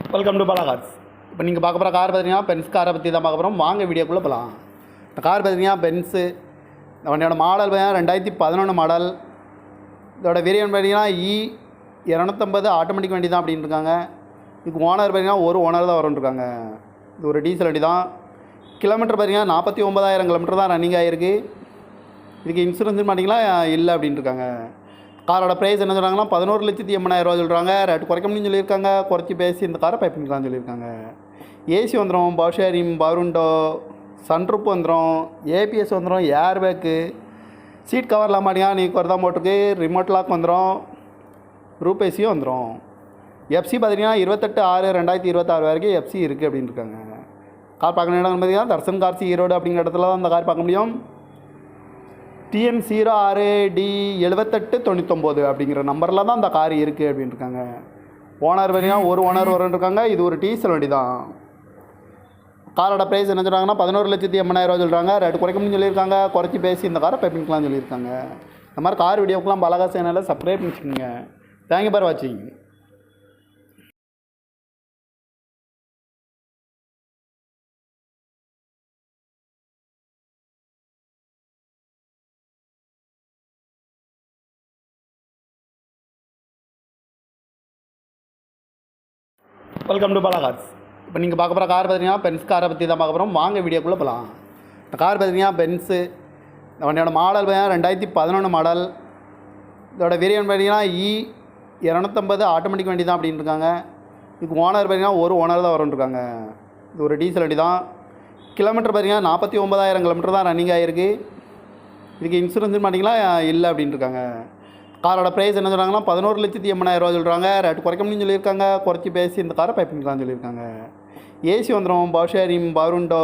Welcome to Bala cars இப்போ நீங்கள் பார்க்க போகிற கார் பார்த்தீங்கன்னா பென்ஸ் காரை பற்றி தான் பார்க்க போகிறோம் வாங்க வீடியோக்குள்ளே போகலாம் இந்த கார் பார்த்தீங்கன்னா பென்ஸு இந்த வண்டியோட மாடல் பார்த்தீங்கன்னா ரெண்டாயிரத்தி பதினொன்று மாடல் இதோட வேரியன்ட் பார்த்தீங்கன்னா இ e இரநூத்தம்பது ஆட்டோமேட்டிக் வண்டி தான் அப்படின்னு இருக்காங்க. இதுக்கு ஓனர் பார்த்தீங்கன்னா ஒரு ஓனர் தான் வரும்னு இது ஒரு டீசல் வண்டி தான் கிலோமீட்டர் பார்த்தீங்கன்னா நாற்பத்தி ஒன்பதாயிரம் கிலோமீட்டர் தான் ரன்னிங் ஆகிருக்கு இதுக்கு இன்சூரன்ஸ் மாட்டிங்களா? இல்லை அப்படின்ட்டுருக்காங்க காரோட ப்ரைஸ் என்ன சொல்கிறாங்கன்னா பதினோரு லட்சத்தி எண்பதாயிரம் ரூபா சொல்கிறாங்க ரேட் குறைக்க முடியும்னு சொல்லியிருக்காங்க. குறைச்சி பேசி இந்த காரை பை பண்ணிக்கலாம்னு சொல்லியிருக்காங்க. ஏசி வந்துடும் பவர் பருண்டோ பவருண்டோ சன்ரூப் வந்துடும் ஏபிஎஸ் வந்துடும் ஏர் பேக்கு சீட் கவர்லாம் மாட்டியா நீ குறைதான் போட்டிருக்கு. ரிமோட் லாக் வந்துடும் ரூப் ஏசியும் வந்துடும் எஃப்சி பார்த்தீங்கன்னா இருபத்தெட்டு ஆறு ரெண்டாயிரத்தி இருபத்தாறு வரைக்கும் எஃப்சி இருக்குது அப்படின்னு இருக்காங்க கார் பார்க்கணும் இடம் பார்த்தீங்கன்னா தர்சன் கார்சி ஈரோடு அப்படிங்கிற இடத்துல தான் அந்த கார் பார்க்க முடியும். டிஎன் ஜீரோ ஆறு டி எழுபத்தெட்டு தொண்ணூத்தொம்போது அப்படிங்கிற நம்பரில் தான் அந்த கார் இருக்குது அப்படின்னு இருக்காங்க ஓனர் வரையும் ஒரு ஓனர் வரும்னு இருக்காங்க இது ஒரு டீசல் வண்டி தான் காரோட ப்ரைஸ் என்ன சொல்கிறாங்கன்னா பதினோரு லட்சத்தி எண்பதாயிரம் சொல்கிறாங்க ரேட் குறைக்கணும்னு சொல்லியிருக்காங்க. குறைச்சி பேசி இந்த காரை பைப்பிங்கலாம் சொல்லியிருக்காங்க. இந்த மாதிரி கார் வீடியோக்கெலாம் பலகா சேனலில் சப்ஸ்கிரைப் பண்ணிச்சுக்கோங்க. தேங்க்யூ பார் வாட்சிங் வெல்கம் டு பாலா கார்ஸ் இப்போ நீங்கள் பார்க்க போகிற கார் பார்த்தீங்கன்னா பென்ஸ் காரை பற்றி தான் பார்க்க போகிறோம் வாங்க வீடியோக்குள்ளே போகலாம் இந்த கார் பார்த்தீங்கன்னா பென்ஸு இந்த வண்டியோட மாடல் பார்த்தீங்கன்னா ரெண்டாயிரத்தி பதினொன்று மாடல் இதோட வேரியன் பார்த்தீங்கன்னா இ e இரநூத்தம்பது ஆட்டோமேட்டிக் வண்டி தான் அப்படின்னு இருக்காங்க. இதுக்கு ஓனர் பார்த்தீங்கன்னா ஒரு ஓனர் தான் வரும்னு இது ஒரு டீசல் வண்டி தான். கிலோமீட்டர் பார்த்தீங்கன்னா நாற்பத்தி ஒன்பதாயிரம் கிலோமீட்டர் தான் ரன்னிங் ஆகிருக்கு இதுக்கு இன்சூரன்ஸ் பார்த்தீங்கன்னா இல்லை அப்படின்ட்டுருக்காங்க காரோட ப்ரைஸ் என்ன சொல்கிறாங்கன்னா பதினோரு லட்சத்தி எண்பதாயிரம் ரூபா சொல்கிறாங்க ரேட் குறைக்க முடியும்னு சொல்லியிருக்காங்க. குறைச்சி பேசி இந்த காரை பை பண்ணிக்கலாம்னு சொல்லியிருக்காங்க. ஏசி வந்துடும் பவர் பருண்டோ பவருண்டோ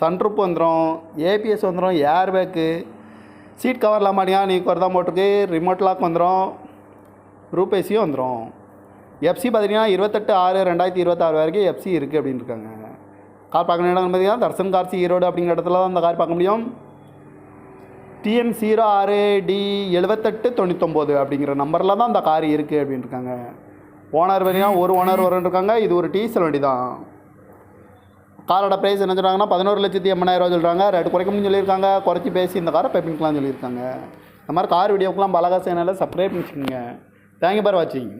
சன்ரூப் வந்துடும் ஏபிஎஸ் வந்துடும் ஏர் பேக்கு சீட் கவர்லாம் மாட்டியா நீ குறைதான் போட்டிருக்கு. ரிமோட் லாக் வந்துடும் ரூபேசியும் வந்துடும் எஃப்சி பார்த்தீங்கன்னா இருபத்தெட்டு ஆறு ரெண்டாயிரத்தி இருபத்தாறு வரைக்கும் எஃப்சி இருக்குது அப்படின்னு இருக்காங்க கார் பார்க்கணும் இடம் பார்த்தீங்கன்னா தர்சன் கார்சி ஈரோடு அப்படிங்கிற இடத்துல தான் அந்த கார் பார்க்க முடியும். டிஎன் ஜீரோ ஆறு டி எழுபத்தெட்டு தொண்ணூத்தொம்போது அப்படிங்கிற நம்பரில் தான் அந்த கார் இருக்குது அப்படின்னு இருக்காங்க ஓனர் வரையும் ஒரு ஓனர் வரும்னு இருக்காங்க இது ஒரு டீசல் வண்டி தான் காரோட ப்ரைஸ் என்ன சொல்கிறாங்கன்னா பதினோரு லட்சத்தி எண்பதாயிரம் சொல்கிறாங்க ரேட் குறைக்கணும்னு சொல்லியிருக்காங்க. குறைச்சி பேசி இந்த காரை பைப்பிங்கலாம் சொல்லியிருக்காங்க. இந்த மாதிரி கார் வீடியோக்கெலாம் பலகா சேனலில் சப்ஸ்கிரைப் பண்ணிச்சுக்கோங்க தேங்க்யூ பார் வாட்சிங்